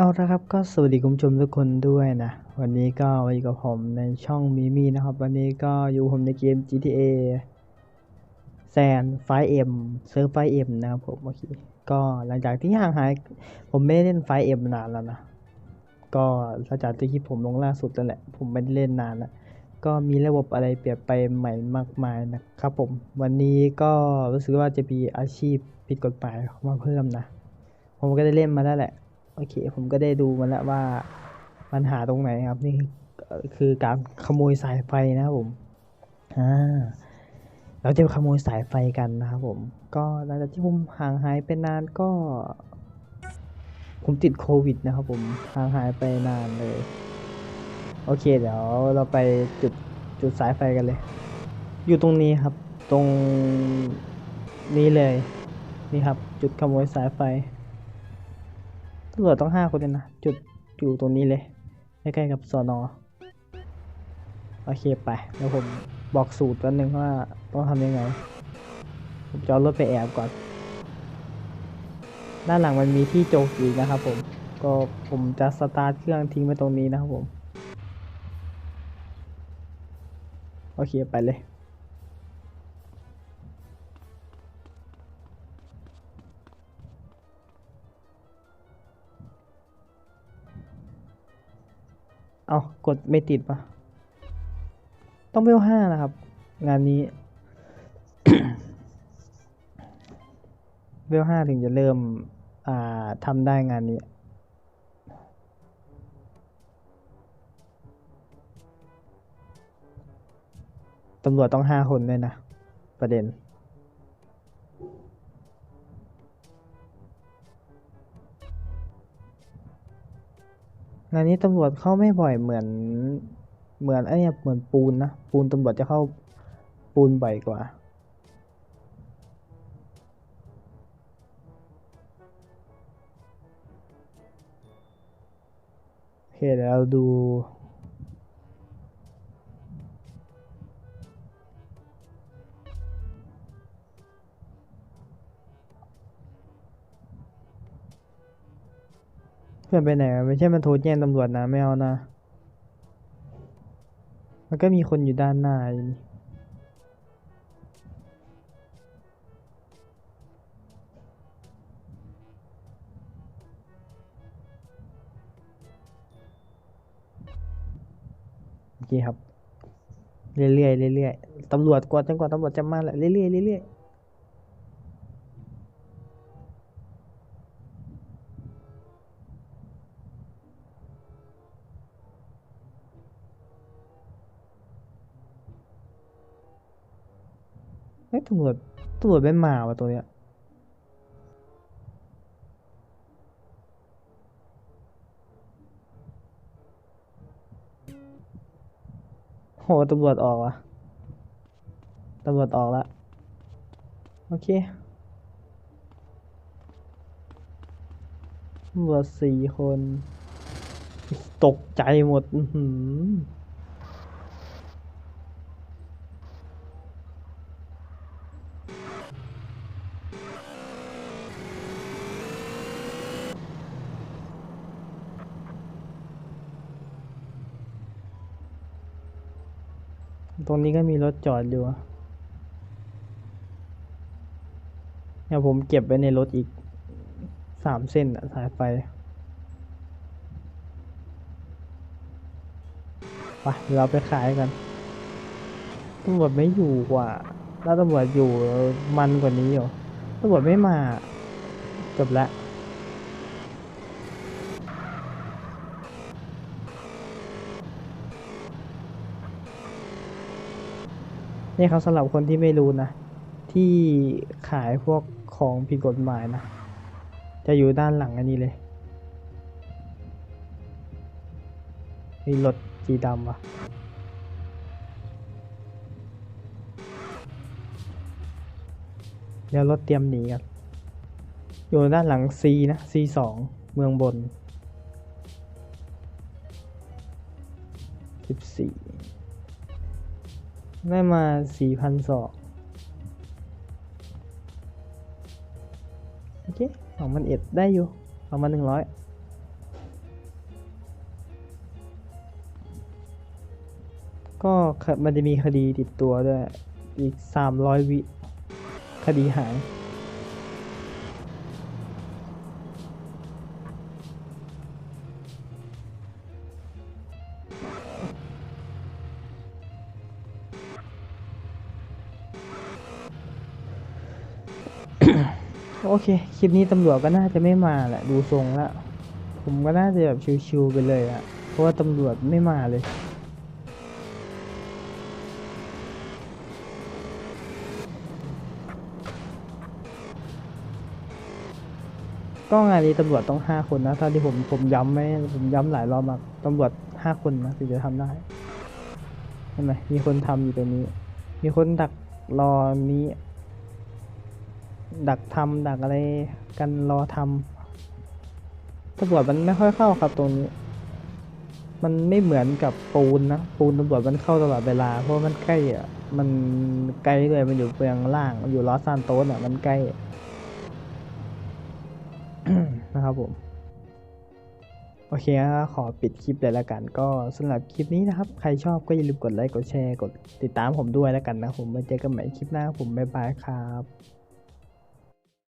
เอาละครับก็สวัสดีคุณผู้ชมทุกคนด้วยนะ วันนี้ก็มาอยู่กับผมในช่องมิมี่นะครับ วันนี้ก็อยู่ผมในเกม GTA แซนไฟเอ็มเซิร์ฟไฟเอ็มนะครับผมโอเคก็หลังจากที่ห่างหาย ผมไม่ได้เล่นไฟเอ็มนานแล้วนะ ก็หลังจากที่ผมลงล่าสุดแล้วแหละ ผมไม่ได้เล่นนานแล้วก็มีระบบอะไรเปลี่ยนไปใหม่มากมายนะครับผม วันนี้ก็รู้สึกว่าจะมีอาชีพผิดกฎหมายมาเพิ่มนะ ผมก็ได้เล่นมาแล้วแหละ โอเค ผมก็ได้ดูมาแล้วว่าปัญหาตรงไหนครับ นี่คือการขโมยสายไฟนะครับผมอ่าเราจะขโมยสายไฟกันนะครับผม ก็หลังจากที่ผมห่างหายไปนานก็ ผมติดโควิดนะครับผมห่างหายไปนานเลย โอเค เดี๋ยวเราไปจุดจุดสายไฟกันเลย อยู่ตรงนี้ครับ ตรงนี้เลย นี่ครับ จุดขโมยสายไฟำรวจต้องห้าคนเลยนะ จุดอยู่ตรงนี้เลย ใกล้ๆกับสอนอโอเคไปแล้วผมบอกสูตรแป๊บนึงว่าต้องทำยังไง ผมจะรถไปแอบก่อน ด้านหลังมันมีที่โจกอีกนะครับผม ก็ผมจะสตาร์ทเครื่องทิ้งไว้ตรงนี้นะครับผม โอเคไปเลย เอากดไม่ติดปะต้องเวลห้านะครับ งานนี้เวลห้าถึงจะเริ่ม อ่าทำได้งานนี้ ตำรวจต้องห้าคนด้วยนะ ประเด็น งานนี้ตำรวจเข้าไม่บ่อยเหมือน เหมือนไอ้เนี่ยเหมือนปูนนะ ปูนตำรวจจะเข้าปูนบ่อยกว่า โอเคเดี๋ยวเราดู พื่อนไปไหนวะไม่ใช่มันโทรแจ้งตำรวจนะไม่เอานะ มันก็มีคนอยู่ด้านหน้าอยู่นี่โอเคครับ เรื่อยๆเรื่อยๆตำรวจกว่าจนกว่าตำรวจจะมาแหละเรื่อยๆเรื่อยๆ เฮ้ยตำรวจตำรวจไม่มาว่ะตัวเนี้ยโหตำรวจออกว่ะตำรวจออกละโอเคตำรวจสี่คน ตกใจหมด อือหือ ตรงนี้ก็มีรถจอดอยู่เดี๋ยวผมเก็บไว้ในรถอีกสามเส้นอะสายไฟไปเราไปขายกันตำรวจไม่อยู่กว่าแล้วตำรวจอยู่มันกว่านี้อยู่ตำรวจไม่มาจบละ นี่ครับสำหรับคนที่ไม่รู้นะ ที่ขายพวกของผิดกฎหมายนะ จะอยู่ด้านหลังอันนี้เลยมีรถสีดำอะเดี๋ยวรถเตรียมหนีกันอยู่ด้านหลัง C นะ C สองเมืองบนสิบสี่ ได้มาสี่พันสองโอเคสองพันเอ็ดได้อยู่สองพันหนึ่งร้อยก็มันจะมีคดีติดตัวด้วย อีกสามร้อยวิ คดีหาย โอเค คลิปนี้ตำรวจก็น่าจะไม่มาแหละ ดูทรงแล้วผมก็น่าจะแบบชิวๆไปเลยอะเพราะว่าตำรวจไม่มาเลย ก็งานนี้ตำรวจต้องห้าคนนะถ้าที่ผมผมย้ำไหมผมย้ำหลายรอบมากตำรวจห้าคนนะถึงจะทำได้เห็นไหมมีคนทำอยู่ตรงนี้ มีคนดักรอนี้ ดักทำดักอะไรกันรอทำตำรวจมันไม่ค่อยเข้าครับตรงนี้ มันไม่เหมือนกับปูนนะปูนตำรวจมันเข้าตลอดเวลา เพราะมันใกล้อะมันใกลเลยมันอยู่เปลืองล่างมันอยู่ลอสซานโตสอะมันใกล้นะครับผมโอเคขอปิดคลิปเลยล้วกัน ก็สำหรับคลิปนี้นะครับ ใครชอบก็อย่าลืมกดไลค์กดแชร์กดติดตามผมด้วยแล้วกันนะผมไว้เจอกันใหม่คลิปหน้าผมบ๊ายบายครับ